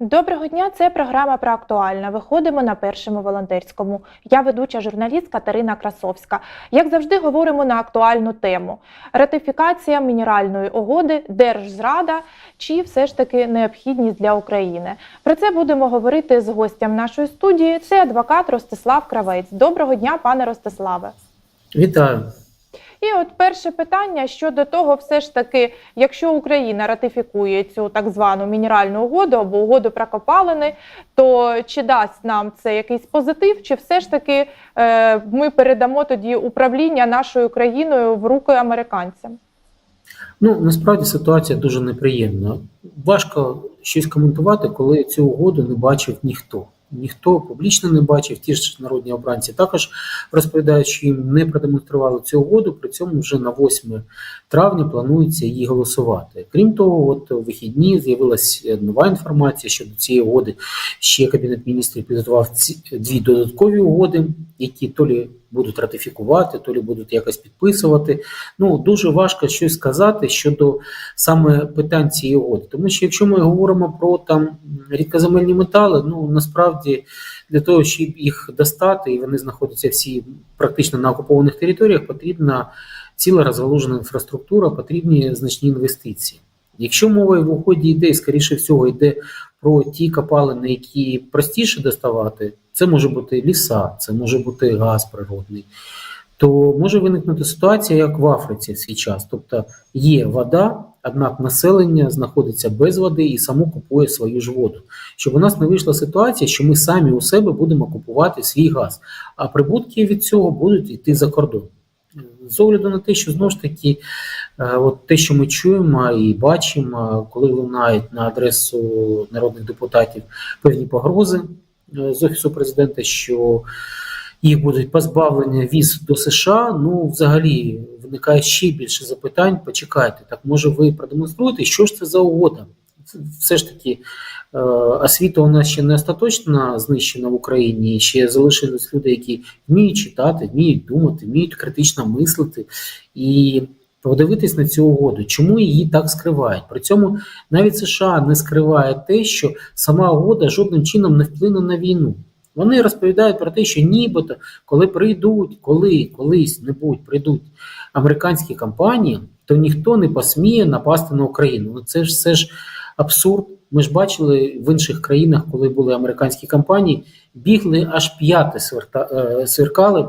Доброго дня, це програма про актуальне. Виходимо на першому волонтерському. Я ведуча журналіст Катерина Красовська. Як завжди, говоримо на актуальну тему: ратифікація мінеральної угоди, держзрада чи все ж таки необхідність для України. Про це будемо говорити з гостям нашої студії. Це адвокат Ростислав Кравець. Доброго дня, пане Ростиславе. Вітаю. І от перше питання щодо того, все ж таки, якщо Україна ратифікує цю так звану мінеральну угоду або угоду про копалини, то чи дасть нам це якийсь позитив, чи все ж таки е, ми передамо тоді управління нашою країною в руки американцям? Ну насправді ситуація дуже неприємна. Важко щось коментувати, коли цю угоду не бачив ніхто. Ніхто публічно не бачив, ті ж народні обранці також розповідають, що їм не продемонстрували цю угоду. При цьому вже на 8 травня планується її голосувати. Крім того, от у вихідні з'явилася нова інформація щодо цієї угоди. Ще кабінет міністрів підготував ці дві додаткові угоди, які то лі будуть ратифікувати, то лі будуть якось підписувати. Ну дуже важко щось сказати щодо саме питань цієї угоди, тому що якщо ми говоримо про там рідкоземельні метали, ну насправді для того, щоб їх достати, і вони знаходяться всі практично на окупованих територіях, потрібна ціла розгалужена інфраструктура, потрібні значні інвестиції. Якщо мова в уході йде, скоріше всього йде про ті копалини, які простіше доставати, це може бути ліса, це може бути газ природний, то може виникнути ситуація, як в Африці в свій час. Тобто є вода, однак населення знаходиться без води і само купує свою ж воду. Щоб у нас не вийшла ситуація, що ми самі у себе будемо купувати свій газ, а прибутки від цього будуть йти за кордон. З огляду на те, що знову ж таки, е, от те, що ми чуємо і бачимо, коли лунають на адресу народних депутатів певні погрози з офісу президента, що їх будуть позбавлення віз до США. Ну, взагалі, виникає ще більше запитань. Почекайте, так може ви продемонструєте, що ж це за угода? Все ж таки, е, освіта у нас ще не остаточно знищена в Україні. Ще залишились люди, які вміють читати, вміють думати, вміють критично мислити і подивитись на цю угоду, чому її так скривають. При цьому навіть США не скриває те, що сама угода жодним чином не вплине на війну. Вони розповідають про те, що нібито, коли прийдуть, коли колись небудь прийдуть американські компанії, то ніхто не посміє напасти на Україну. Ну це ж все ж абсурд. Ми ж бачили в інших країнах, коли були американські компанії, бігли аж п'яти сверкали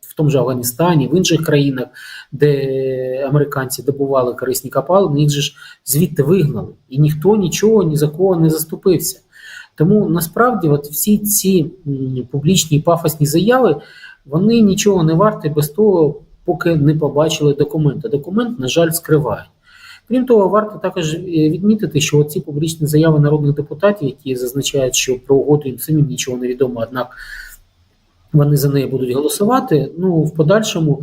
в тому ж Афганістані, в інших країнах, де американці добували корисні копалини, їх же ж звідти вигнали, і ніхто нічого ні за кого не заступився. Тому насправді, от всі ці публічні пафосні заяви, вони нічого не варті без того, поки не побачили документи. Документ, на жаль, скривають. Крім того, варто також відмітити, що ці публічні заяви народних депутатів, які зазначають, що про угоду їм самим нічого не відомо, однак вони за неї будуть голосувати. Ну в подальшому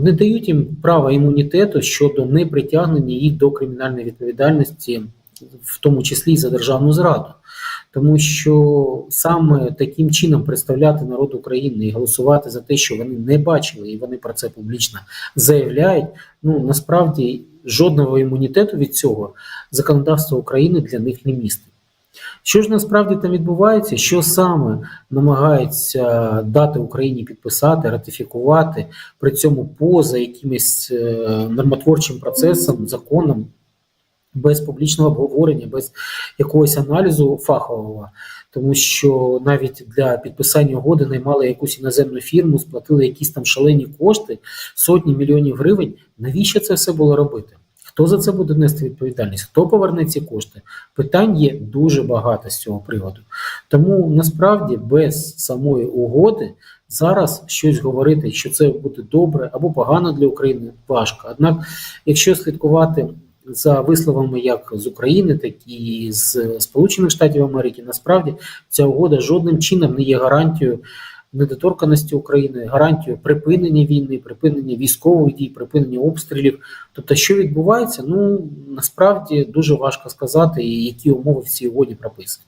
не дають їм права імунітету щодо непритягнення їх до кримінальної відповідальності, в тому числі і за державну зраду. Тому що саме таким чином представляти народ України і голосувати за те, що вони не бачили, і вони про це публічно заявляють. Ну насправді жодного імунітету від цього законодавство України для них не містить. Що ж насправді там відбувається, що саме намагаються дати Україні підписати, ратифікувати, при цьому поза якимось нормотворчим процесом, законом, без публічного обговорення, без якогось аналізу фахового, тому що навіть для підписання угоди наймали якусь іноземну фірму, сплатили якісь там шалені кошти, сотні мільйонів гривень. Навіщо це все було робити? Хто за це буде нести відповідальність? Хто поверне ці кошти? Питань є дуже багато з цього приводу. Тому насправді без самої угоди зараз щось говорити, що це буде добре або погано для України, важко. Однак, якщо слідкувати за висловами як з України, так і з Сполучених Штатів Америки, насправді ця угода жодним чином не є гарантією недоторканості України, гарантією припинення війни, припинення військових дій, припинення обстрілів. Тобто, що відбувається, ну насправді дуже важко сказати, і які умови в цій угоді прописані.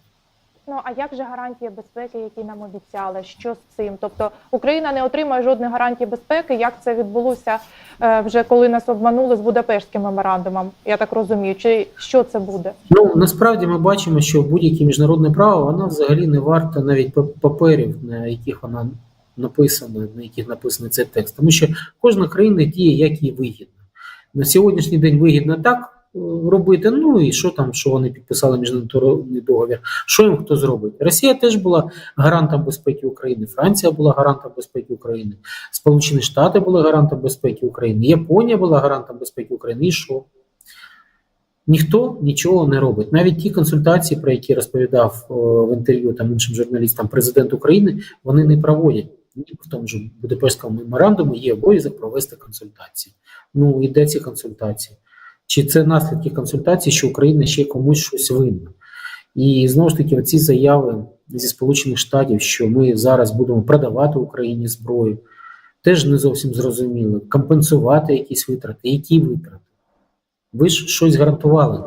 Ну а як же гарантії безпеки, які нам обіцяли? Що з цим? Тобто Україна не отримає жодних гарантій безпеки. Як це відбулося е, вже коли нас обманули з Будапештським меморандумом? Я так розумію, чи що це буде? Ну насправді ми бачимо, що будь-яке міжнародне право воно взагалі не варто навіть пап- паперів, на яких вона написана, на яких написаний цей текст, тому що кожна країна діє як їй вигідно. На сьогоднішній день вигідно так робити. Ну і що там, що вони підписали міжнародний договір? Що їм хто зробить? Росія теж була гарантом безпеки України, Франція була гарантом безпеки України, Сполучені Штати були гарантом безпеки України, Японія була гарантом безпеки України. І що? Ніхто нічого не робить. Навіть ті консультації, про які розповідав о, в інтерв'ю там іншим журналістам президент України, вони не проводять. В тому ж Будапештському меморандуму є обов'язок провести консультації. Ну і де ці консультації? Чи це наслідки консультацій, що Україна ще комусь щось винна? І знову ж таки, оці заяви зі Сполучених Штатів, що ми зараз будемо продавати Україні зброю, теж не зовсім зрозуміло. Компенсувати якісь витрати. Які витрати? Ви ж щось гарантували.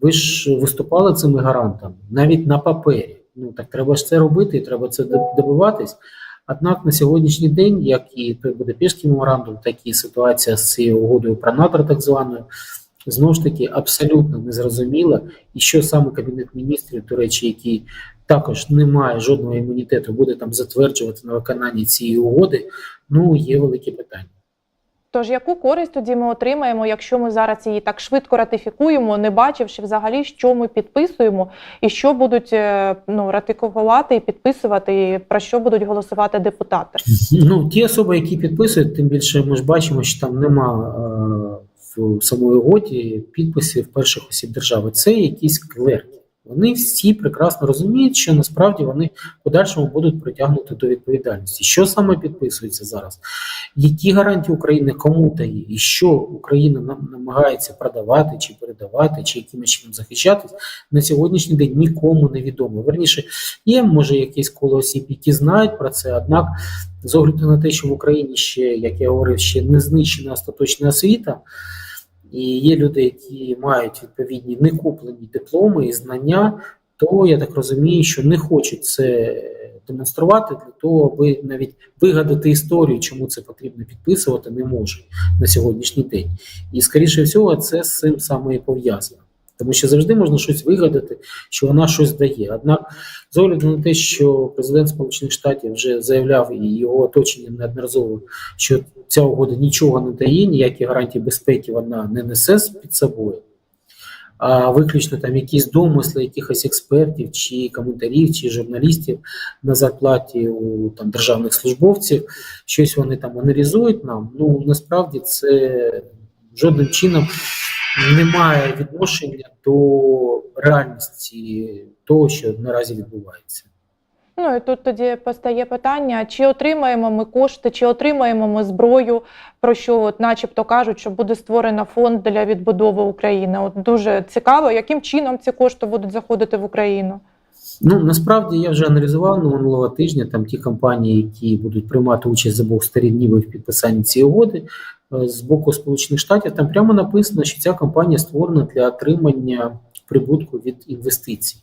Ви ж виступали цими гарантами навіть на папері. Ну так треба ж це робити, треба це добиватись. Однак на сьогоднішній день, як і той Будапештський меморандум, так і ситуація з цією угодою про НАТО, так званою, знову ж таки абсолютно незрозуміло, і що саме Кабінет міністрів, до речі, який також не має жодного імунітету, буде там затверджувати на виконанні цієї угоди, ну є велике питання. Тож яку користь тоді ми отримаємо, якщо ми зараз її так швидко ратифікуємо, не бачивши взагалі, що ми підписуємо, і що будуть е, ну, ратифікувати і підписувати, і про що будуть голосувати депутати? Ну, ті особи, які підписують, тим більше ми ж бачимо, що там нема е, в самої угоді підписів перших осіб держави. Це якісь клерки. Вони всі прекрасно розуміють, що насправді вони в подальшому будуть притягнути до відповідальності. Що саме підписується зараз? Які гарантії України кому дає, і що Україна нам намагається продавати чи передавати, чи якимось чином захищатись на сьогоднішній день нікому не відомо. Верніше, є може якесь коло осіб, які знають про це, однак з огляду на те, що в Україні ще, як я говорив, ще не знищена остаточна освіта. І є люди, які мають відповідні некуплені дипломи і знання, то я так розумію, що не хочуть це демонструвати для того, аби навіть вигадати історію, чому це потрібно підписувати, не можуть на сьогоднішній день. І скоріше всього, це з цим саме і пов'язано. Тому що завжди можна щось вигадати, що вона щось дає. Однак, з огляду на те, що президент Сполучених Штатів вже заявляв і його оточення неодноразово, що ця угода нічого не дає, ніякі гарантії безпеки вона не несе під собою, а виключно там якісь домисли якихось експертів, чи коментарів, чи журналістів на зарплаті у там державних службовців, щось вони там аналізують нам. Ну насправді це жодним чином не має відношення до реальності того, що наразі відбувається. Ну і тут тоді постає питання: чи отримаємо ми кошти, чи отримаємо ми зброю, про що, от, начебто, кажуть, що буде створено фонд для відбудови України. От дуже цікаво, яким чином ці кошти будуть заходити в Україну. Ну насправді я вже аналізував ну, минулого тижня там ті компанії, які будуть приймати участь з обох сторін, ніби в підписанні цієї угоди е, з боку Сполучених Штатів. Там прямо написано, що ця компанія створена для отримання прибутку від інвестицій.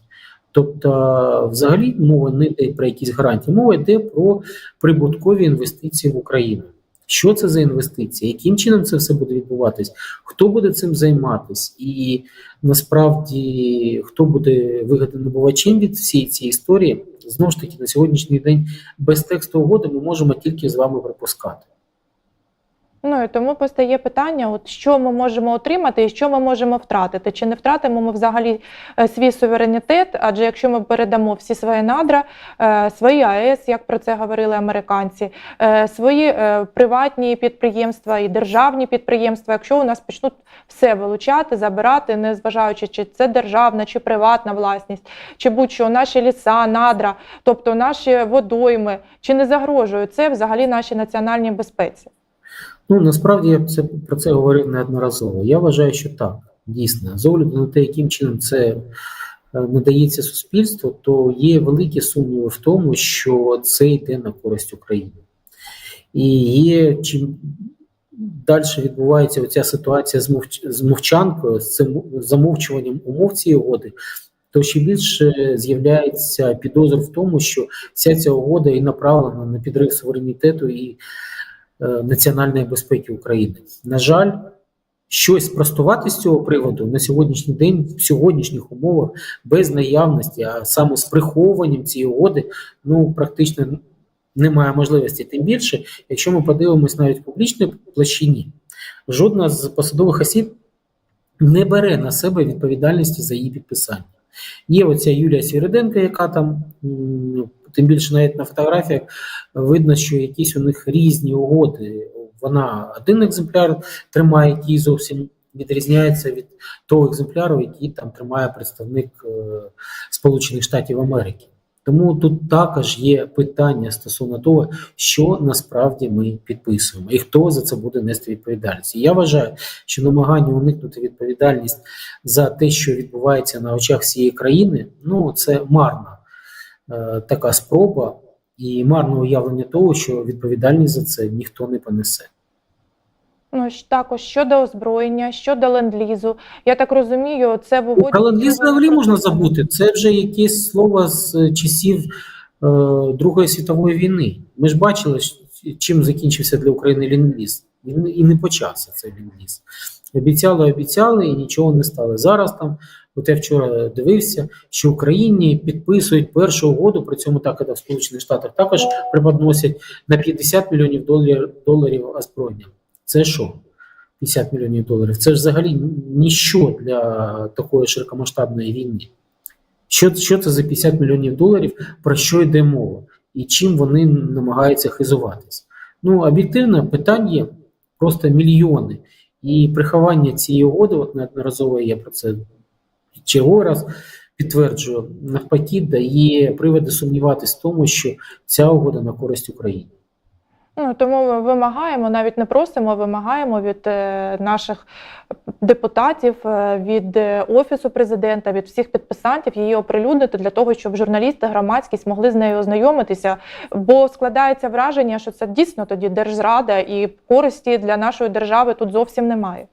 Тобто, взагалі, мова не йде про якісь гарантії, мова йде про прибуткові інвестиції в Україну. Що це за інвестиції? Яким чином це все буде відбуватись? Хто буде цим займатись? І насправді хто буде вигодонабувачем від всієї цієї історії? Знову ж таки, на сьогоднішній день без тексту угоди ми можемо тільки з вами припускати. Ну і тому постає питання: от що ми можемо отримати і що ми можемо втратити? Чи не втратимо ми взагалі е, свій суверенітет? Адже якщо ми передамо всі свої надра, е, свої АЕС, як про це говорили американці, е, свої приватні підприємства і державні підприємства, якщо у нас почнуть все вилучати, забирати, не зважаючи, чи це державна чи приватна власність, чи будь-що наші ліса, надра, тобто наші водойми, чи не загрожує це взагалі нашій національній безпеці? Ну насправді я це про це говорив неодноразово. Я вважаю, що так, дійсно, з огляду на те, яким чином це е, надається суспільству, то є великі сумніви в тому, що це йде на користь України. І є чим далі відбувається оця ситуація з, мовч... з мовчанкою, з цим замовчуванням умов цієї угоди, то ще більше з'являється підозр в тому, що вся ця угода і направлена на підрив суверенітету і національної безпеки України. На жаль, щось спростувати з цього приводу на сьогоднішній день в сьогоднішніх умовах без наявності, а саме з приховуванням цієї угоди, ну практично немає можливості. Тим більше, якщо ми подивимось навіть в публічній площині, жодна з посадових осіб не бере на себе відповідальності за її підписання. Є оця Юлія Свіриденко, яка там, тим більше навіть на фотографіях видно, що якісь у них різні угоди. Вона один екземпляр тримає, який зовсім відрізняється від того екземпляру, який там тримає представник е, Сполучених Штатів Америки. Тому тут також є питання стосовно того, що насправді ми підписуємо, і хто за це буде нести відповідальність. І я вважаю, що намагання уникнути відповідальність за те, що відбувається на очах всієї країни, ну це марна така спроба і марне уявлення того, що відповідальність за це ніхто не понесе. Ну також щодо озброєння, щодо ленд-лізу. Я так розумію, це в угоді. Про ленд-ліз взагалі можна забути. Це вже якесь слово з часів е, Другої світової війни. Ми ж бачили, чим закінчився для України ленд-ліз. Він і не почався цей ленд-ліз. Обіцяли, обіцяли і нічого не стало. Зараз там, от я вчора дивився, що Україні підписують першу угоду, при цьому так і в Сполучених Штатах також преподносять на 50 мільйонів доларів, доларів озброєння. Це що? 50 мільйонів доларів. Це ж взагалі ніщо для такої широкомасштабної війни. Що, що це за 50 мільйонів доларів, про що йде мова, і чим вони намагаються хизуватись? Ну, об'єктивно, питань є просто мільйони. І приховання цієї угоди, от неодноразово я про це черговий раз підтверджую, навпаки, дає приводи сумніватись в тому, що ця угода на користь Україні. Ну, тому ми вимагаємо, навіть не просимо, вимагаємо від е, наших депутатів, е, від е, офісу президента, від всіх підписантів її оприлюднити для того, щоб журналісти, громадськість могли з нею ознайомитися. Бо складається враження, що це дійсно тоді держзрада і користі для нашої держави тут зовсім немає.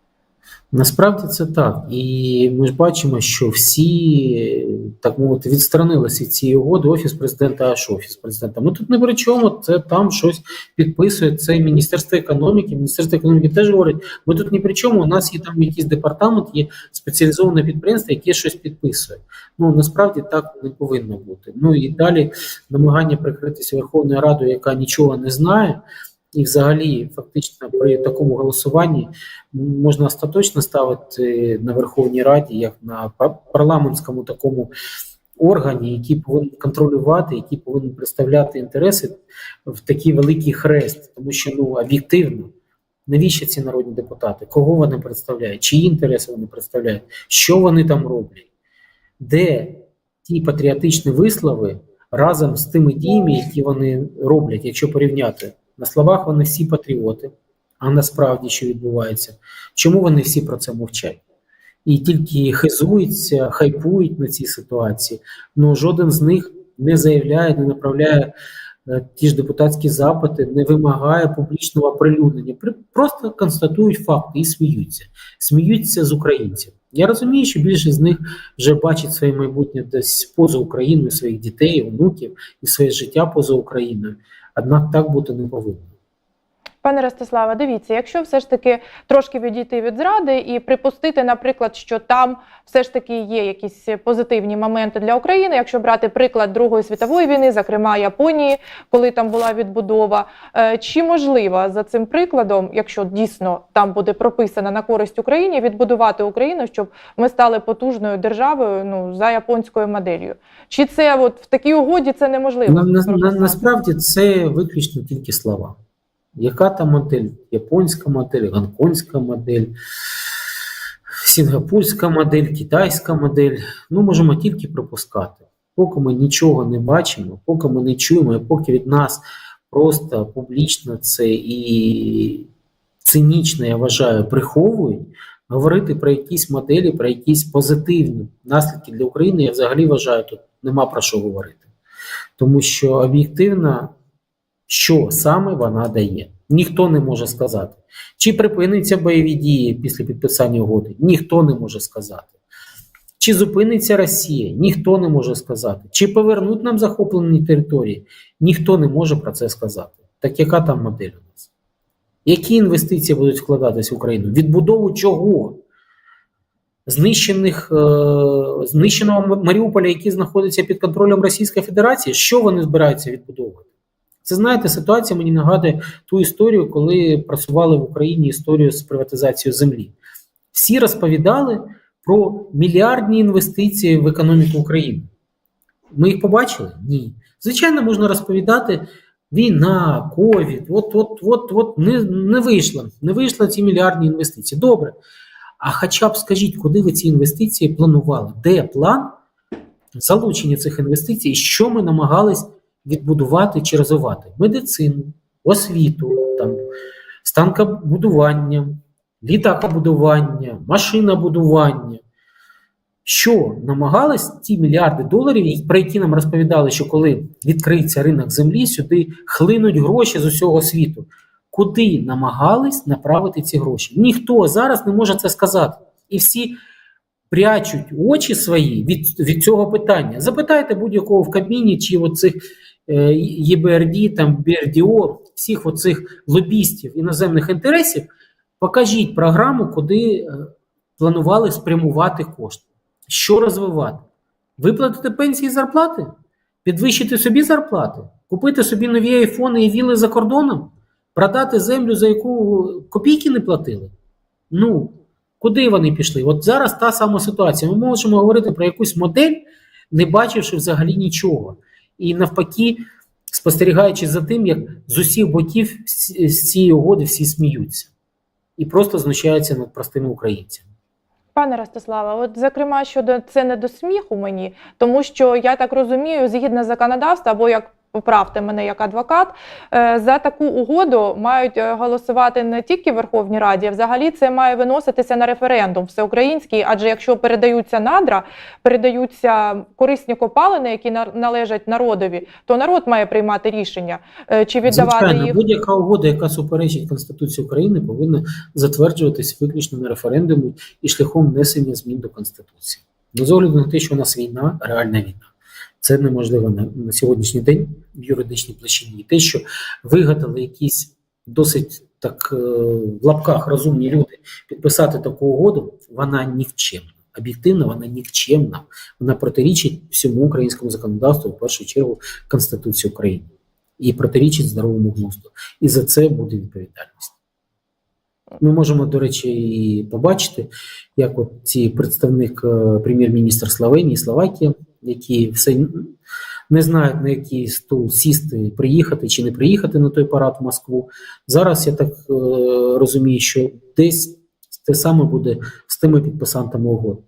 Насправді це так. І ми ж бачимо, що всі, так мовити, відсторонилися від цієї угоди офіс президента аж офіс президента. Ми тут не при чому, це там щось підписує. Це Міністерство економіки. Міністерство економіки теж говорить, ми тут ні при чому. У нас є там якийсь департамент, є спеціалізоване підприємство, яке щось підписує. Ну насправді так не повинно бути. Ну і далі намагання прикритися Верховною Радою, яка нічого не знає. І, взагалі, фактично, при такому голосуванні можна остаточно ставити на Верховній Раді як на парламентському такому органі, який повинен контролювати, який повинен представляти інтереси в такий великий хрест, тому що ну об'єктивно. Навіщо ці народні депутати? Кого вони представляють? Чиї інтереси вони представляють? Що вони там роблять? Де ті патріотичні вислови разом з тими діями, які вони роблять, якщо порівняти? На словах вони всі патріоти, а насправді що відбувається? Чому вони всі про це мовчать? І тільки хизуються, хайпують на цій ситуації. Ну жоден з них не заявляє, не направляє е, ті ж депутатські запити, не вимагає публічного оприлюднення. При- Просто констатують факти і сміються. Сміються з українців. Я розумію, що більшість з них вже бачить своє майбутнє десь поза Україною, своїх дітей, онуків і своє життя поза Україною. Однак так бути не повинно. Пане Ростиславе, дивіться, якщо все ж таки трошки відійти від зради і припустити, наприклад, що там все ж таки є якісь позитивні моменти для України, якщо брати приклад Другої світової війни, зокрема Японії, коли там була відбудова, е, чи можливо за цим прикладом, якщо дійсно там буде прописано на користь Україні, відбудувати Україну, щоб ми стали потужною державою ну за японською моделлю? Чи це от в такій угоді це неможливо? На, на, на, насправді це виключно тільки слова. Яка там модель? Японська модель, гонконгська модель, сінгапурська модель, китайська модель. Ну, можемо тільки пропускати. Поки ми нічого не бачимо, поки ми не чуємо, поки від нас просто публічно це і цинічно, я вважаю, приховують, говорити про якісь моделі, про якісь позитивні наслідки для України, я взагалі вважаю, тут нема про що говорити. Тому що об'єктивно, що саме вона дає, ніхто не може сказати. Чи припиниться бойові дії після підписання угоди? Ніхто не може сказати. Чи зупиниться Росія? Ніхто не може сказати. Чи повернуть нам захоплені території? Ніхто не може про це сказати. Так яка там модель у нас? Які інвестиції будуть вкладатись в Україну? Відбудову чого? Знищених, е, знищеного Маріуполя, який знаходиться під контролем Російської Федерації, що вони збираються відбудовувати? Це знаєте, ситуація мені нагадує ту історію, коли працювали в Україні історію з приватизацією землі. Всі розповідали про мільярдні інвестиції в економіку України. Ми їх побачили? Ні. Звичайно, можна розповідати. Війна, ковід, от, от, от, от не, не вийшло. Не вийшли ці мільярдні інвестиції. Добре. А хоча б скажіть, куди ви ці інвестиції планували? Де план залучення цих інвестицій, що ми намагались відбудувати чи розвивати? Медицину, освіту, там, станкобудування, літакобудування, машинобудування. Що намагались ті мільярди доларів, про які нам розповідали, що коли відкриється ринок землі, сюди хлинуть гроші з усього світу. Куди намагались направити ці гроші? Ніхто зараз не може це сказати. І всі прячуть очі свої від, від цього питання. Запитайте будь-якого в Кабміні чи оцих е, ЄБРД, там БРДО, всіх оцих лобістів іноземних інтересів, покажіть програму, куди е, планували спрямувати кошти. Що розвивати? Виплатити пенсії і зарплати? Підвищити собі зарплати? Купити собі нові айфони і віли за кордоном? Продати землю, за яку копійки не платили? Ну, куди вони пішли? От зараз та сама ситуація. Ми можемо говорити про якусь модель, не бачивши взагалі нічого. І навпаки, спостерігаючи за тим, як з усіх боків з цієї угоди всі сміються і просто знущаються над простими українцями. Пане Ростиславе, от зокрема щодо це не до сміху мені, тому що я так розумію, згідно законодавства, або як поправте мене як адвокат, е, за таку угоду мають е, голосувати не тільки в Верховній Раді, а взагалі це має виноситися на референдум всеукраїнський. Адже якщо передаються надра, передаються корисні копалини, які на- належать народові, то народ має приймати рішення е, чи віддавати Звичайно, їх. будь-яка угода, яка суперечить Конституції України, повинна затверджуватись виключно на референдумі і шляхом внесення змін до Конституції. Ну, з огляду на те, що у нас війна, реальна війна. Це неможливо на, на сьогоднішній день в юридичній площині. Те, що вигадали якісь досить так е, в лапках розумні люди підписати таку угоду, вона нікчемна. Об'єктивно, вона нікчемна. Вона протирічить всьому українському законодавству, в першу чергу, Конституції України і протирічить здоровому глузду. І за це буде відповідальність. Ми можемо, до речі, і побачити, як от ці представник е, прем'єр-міністр Словенії, Словакії, які все не знають на який стул сісти, приїхати чи не приїхати на той парад в Москву. Зараз я так е, розумію, що десь те саме буде з тими підписантами угод.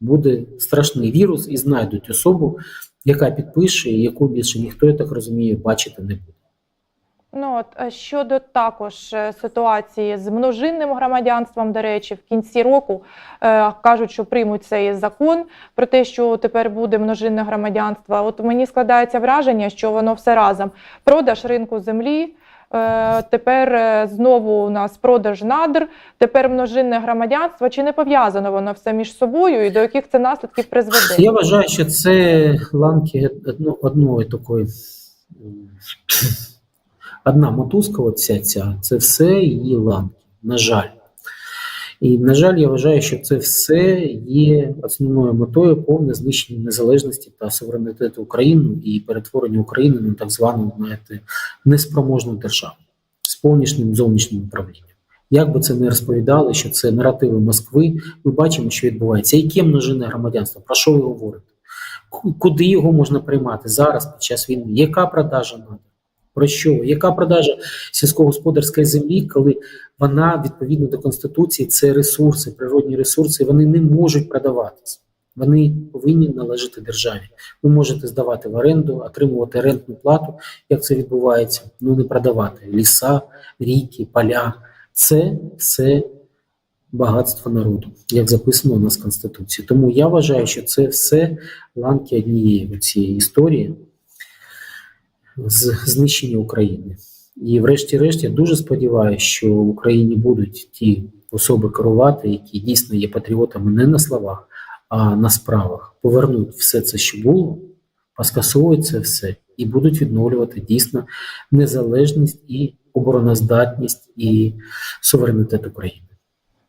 Буде страшний вірус і знайдуть особу, яка підпише, яку більше ніхто, я так розумію, бачити не буде. Ну от е, щодо також е, ситуації з множинним громадянством, до речі, в кінці року е, кажуть, що приймуть цей закон про те, що тепер буде множинне громадянство. От мені складається враження, що воно все разом. Продаж ринку землі. е, Тепер знову у нас продаж надр, тепер множинне громадянство. Чи не пов'язано воно все між собою і до яких це наслідків призведе? Я вважаю, що це ланки одно, одної такої. Одна мотузка, оця ця, це все її ланки, на жаль. І, на жаль, я вважаю, що це все є основною метою повне знищення незалежності та суверенітету України і перетворення України на так звану знаєте, неспроможну державу з повнішнім зовнішнім управлінням. Як би це не розповідали, що це наративи Москви, ми бачимо, що відбувається. Яке множинне громадянство? Про що ви говорите? Куди його можна приймати зараз під час війни? Яка продажа надо? Про що? Яка продажа сільськогосподарської землі, коли вона відповідно до конституції це ресурси, природні ресурси, вони не можуть продаватися. Вони повинні належати державі. Ви можете здавати в оренду, отримувати рентну плату, як це відбувається, ну не продавати ліса, ріки, поля. Це все багатство народу, як записано у нас в Конституції. Тому я вважаю, що це все ланки однієї цієї історії з знищення України. І, врешті-решт, я дуже сподіваюся, що в Україні будуть ті особи керувати, які дійсно є патріотами не на словах, а на справах повернуть все це, що було, поскасовують це все і будуть відновлювати дійсно незалежність і обороноздатність і суверенітет України.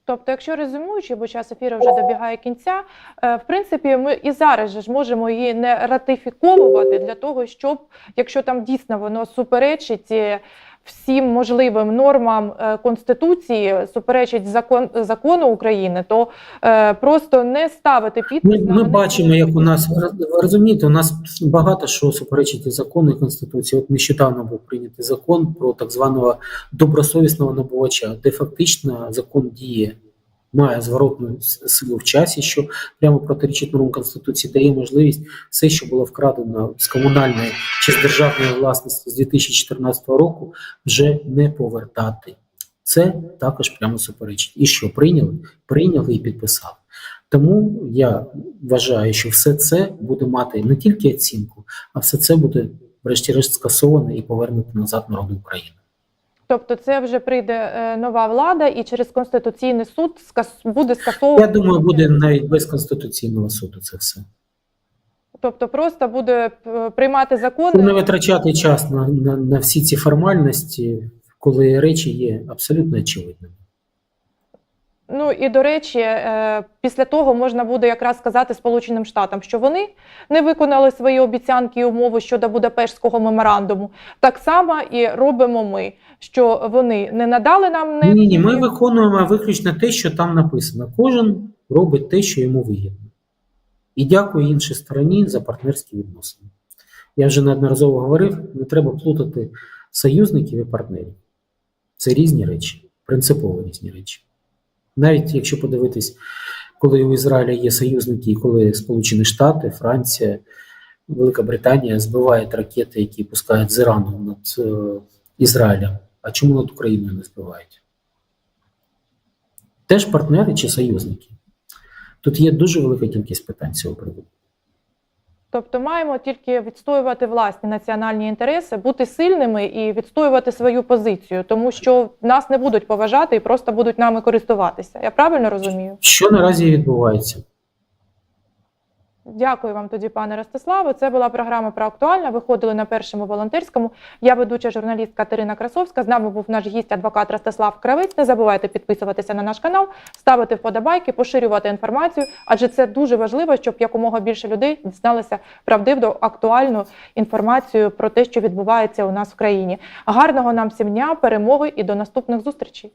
Тобто, якщо резюмуючи, бо час ефіру вже добігає кінця, е, в принципі, ми і зараз же ж можемо її не ратифіковувати для того, щоб, якщо там дійсно воно суперечить е, всім можливим нормам е, Конституції, суперечить закон, закону України, то е, просто не ставити підпис. Ми, ми бачимо, як у нас розумієте, у нас багато що суперечить закону і конституції. От нещодавно був прийнятий закон про так званого добросовісного набувача, де фактично закон діє, має зворотну силу в часі, що прямо протирічить нормам конституції, дає можливість все, що було вкрадено з комунальної чи з державної власності з 2014 року, вже не повертати. Це також прямо суперечить. І що прийняли? Прийняли і підписали. Тому я вважаю, що все це буде мати не тільки оцінку, а все це буде, врешті-решт, скасоване і повернуто назад народу України. Тобто, це вже прийде е, нова влада, і через конституційний суд буде скасовувати. Я думаю, буде навіть без конституційного суду це все. Тобто, просто буде е, приймати закони. не витрачати час на, на, на всі ці формальності, коли речі є абсолютно очевидними. Ну і до речі, е, після того можна буде якраз сказати Сполученим Штатам, що вони не виконали свої обіцянки і умови щодо Будапештського меморандуму. Так само і робимо ми, що вони не надали нам не Ні, ні, ми виконуємо виключно те, що там написано. Кожен робить те, що йому вигідно. І дякую іншій стороні за партнерські відносини. Я вже неодноразово говорив: не треба плутати союзників і партнерів. Це різні речі, принципово різні речі. Навіть якщо подивитись, коли у Ізраїля є союзники, коли Сполучені Штати, Франція, Велика Британія збивають ракети, які пускають з Ірану над е, Ізраїлем, а чому над Україною не збивають? Теж партнери чи союзники? Тут є дуже велика кількість питань цього приводу. Тобто маємо тільки відстоювати власні національні інтереси, бути сильними і відстоювати свою позицію, тому що нас не будуть поважати і просто будуть нами користуватися. Я правильно розумію? Що наразі відбувається? Дякую вам тоді, пане Ростиславе. Це була програма про актуальне. Виходили на першому волонтерському. Я ведуча журналіст Катерина Красовська. З нами був наш гість, адвокат Ростислав Кравець. Не забувайте підписуватися на наш канал, ставити вподобайки, поширювати інформацію, адже це дуже важливо, щоб якомога більше людей дізналися правдиву, актуальну інформацію про те, що відбувається у нас в країні. Гарного нам всім дня, перемоги і до наступних зустрічей.